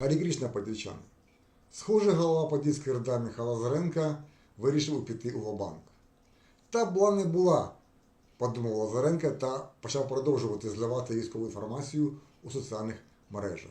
Гарі Крішна подільчани. Схоже, голова Подільської РДА Михайла Лазаренка вирішив піти у Ва-банк. Та була не була, подумав Лазаренка та почав продовжувати зливати військову інформацію у соціальних мережах,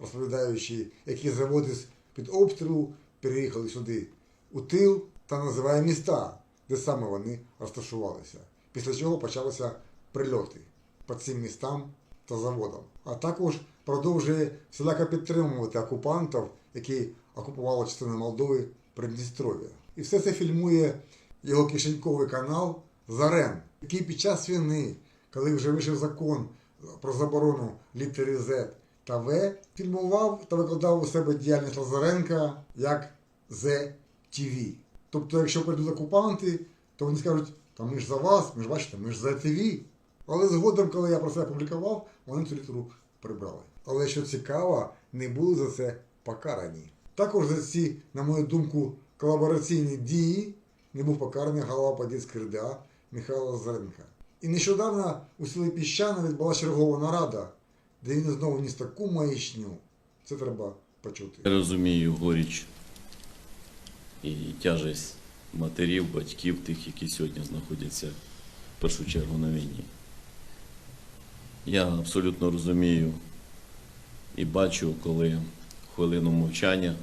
розповідаючи, які заводи з під обстрілу переїхали сюди у тил та називає міста, де саме вони розташувалися. Після чого почалися прильоти по цим містам та заводам. А також продовжує всіляко підтримувати окупантів, які окупували частину Молдови Придністров'я. І все це фільмує його кишеньковий канал Зарен, який під час війни, коли вже вийшов закон про заборону літери Z та В, фільмував та викладав у себе діяльність Лазаренка як ЗТВ. Тобто, якщо прийдуть окупанти, то вони скажуть, та ми ж за вас, ми ж бачите, ми ж за ТВ. Але згодом, коли я про це опублікував, вони цю літеру прибрали. Але що цікаво, не були за це покарані. Також за ці, на мою думку, колабораційні дії не був покараний голова Подільської РДА Михайло Лазаренка. І нещодавно у селі Піщана відбулася чергова нарада, де він знову ніс таку маячню. Це треба почути. Я розумію горіч і тяжесть матерів, батьків, тих, які сьогодні знаходяться в першу чергу на війні. Я абсолютно розумію і бачу, коли хвилину мовчання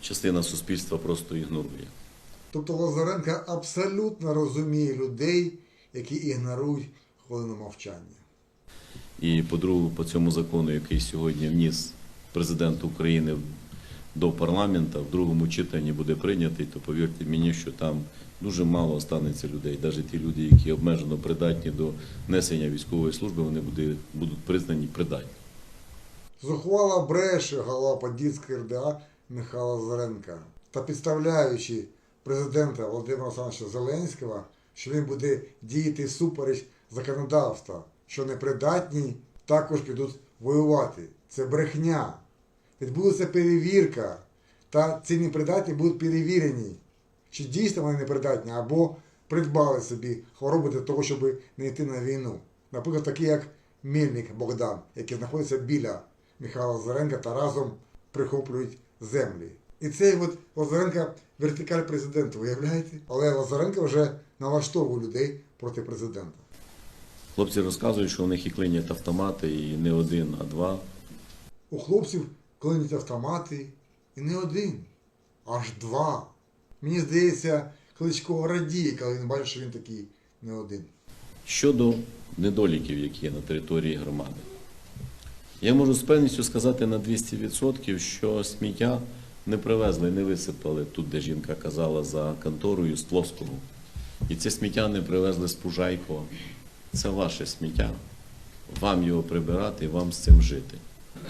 частина суспільства просто ігнорує. Тобто Лазаренка абсолютно розуміє людей, які ігнорують хвилину мовчання. І по-друге, по цьому закону, який сьогодні вніс президент України до парламенту, в другому читанні буде прийнятий, то повірте мені, що там дуже мало останеться людей. Навіть ті люди, які обмежено придатні до несення військової служби, вони будуть признані придатні. Зухвала бреше голова Подільської РДА Михайла Лазаренка та підставляючи президента Володимира Олександровича Зеленського, що він буде діяти супереч законодавства, що непридатні також підуть воювати. Це брехня. Відбудеться перевірка, та ці непридатні будуть перевірені, чи дійсно вони непридатні, або придбали собі хвороби для того, щоб не йти на війну. Наприклад, такі як Мельник Богдан, який знаходиться біля Михайла Лазаренка та разом прихоплюють землі. І цей от Лазаренка вертикаль президента, уявляєте? Але Лазаренко вже налаштовує людей проти президента. Хлопці розказують, що у них і клинять автомати, і не один, а два. У хлопців клинять автомати і не один, аж два. Мені здається, Кличко радіє, коли він бачить, що він такий не один. Щодо недоліків, які є на території громади, я можу з певністю сказати на 200%, що сміття не привезли, не висипали тут, де жінка казала за конторою з Плоского. І це сміття не привезли з Пужайкова. Це ваше сміття. Вам його прибирати вам з цим жити.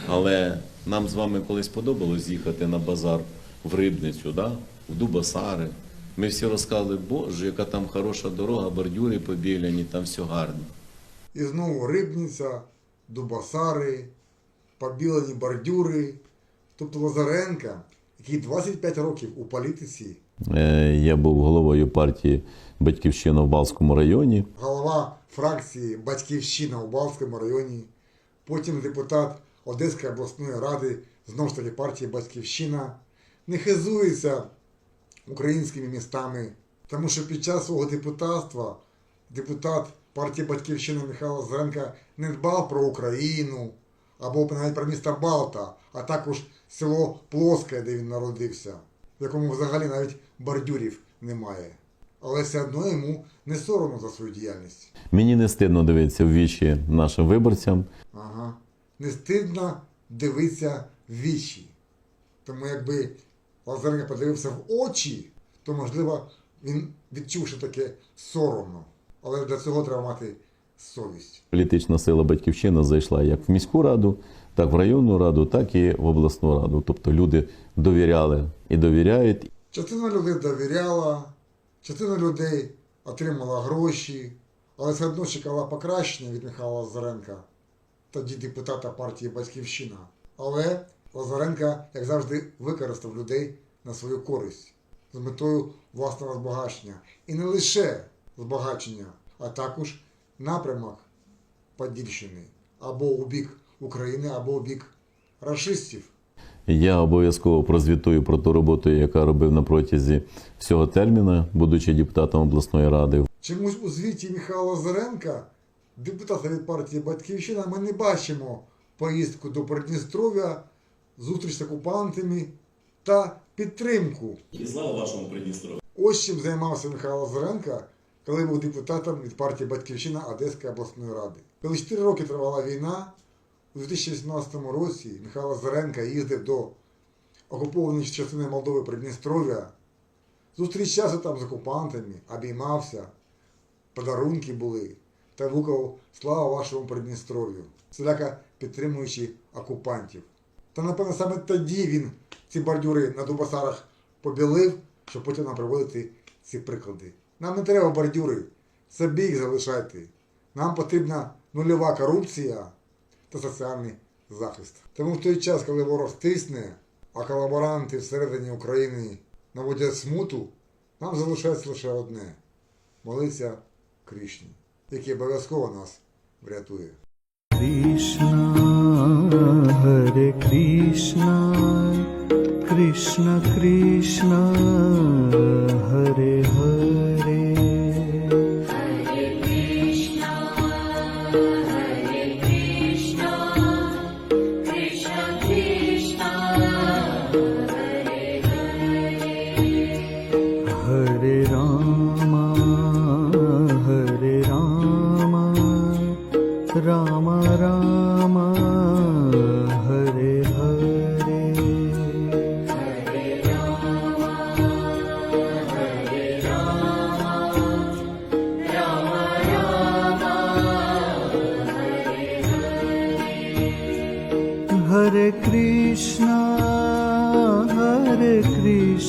Але нам з вами колись подобалось їхати на базар в Рибницю, да? в Дубасари. Ми всі розказали, боже, яка там хороша дорога, бордюри побіляні, там все гарно. І знову Рибниця, Дубасари, побілені бордюри. Тобто Лазаренка, який 25 років у політиці, Е, Я був головою партії Батьківщина в Балському районі. голова фракції Батьківщина у Балському районі, потім депутат Одеської обласної ради, знову ж таки партії Батьківщина, не хизується українськими містами, тому що під час свого депутатства депутат партії Батьківщина Михайло Зренка не дбав про Україну або навіть про місто Балта, а також село Плоске, де він народився, в якому взагалі навіть бордюрів немає. Але все одно йому не соромно за свою діяльність. Мені не стидно дивитися в вічі нашим виборцям. Не стидно дивитися в вічі. Тому якби Лазаренко подивився в очі, то можливо він відчув, що таке соромно. Але для цього треба мати совість. Політична сила Батьківщина зайшла як в міську раду, так в районну раду, так і в обласну раду. Тобто люди довіряли і довіряють. Частина людей довіряла, частина людей отримала гроші, але все одно чекала покращення від Михайла Лазаренка, тоді депутата партії Батьківщина. Але Лазаренка, як завжди, використав людей на свою користь з метою власного збагачення. І не лише збагачення, а також напрямок Подільщини або у бік України, або у бік рашистів. Я обов'язково прозвітую про ту роботу, яка робив на протязі всього терміну, будучи депутатом обласної ради. Чомусь у звіті Михайла Лазаренка, депутата від партії Батьківщина, ми не бачимо поїздку до Придністров'я, зустріч з окупантами та підтримку. І слава вашому Придністров'ю. Ось чим займався Михайло Лазаренко, коли був депутатом від партії Батьківщина Одеської обласної ради. Коли 4 роки тривала війна, у 2018 році Михайло Лазаренко їздив до окупованої частини Молдови Придністров'я, зустрічався там з окупантами, обіймався, подарунки були та гукав Слава вашому Придністров'ю, всіляко підтримуючи окупантів. Та напевно саме тоді він ці бордюри на Дубасарах побілив, щоб потім нам приводити ці приклади. Нам не треба бордюри, собі їх залишайте. Нам потрібна нульова корупція та соціальний захист. Тому в той час, коли ворог тисне, а колаборанти всередині України наводять смуту, нам залишається лише одне молитися Крішні, який обов'язково нас врятує. Krishna, Hare Krishna, Krishna Krishna, Hare Hare. Hare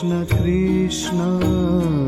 Krishna Krishna.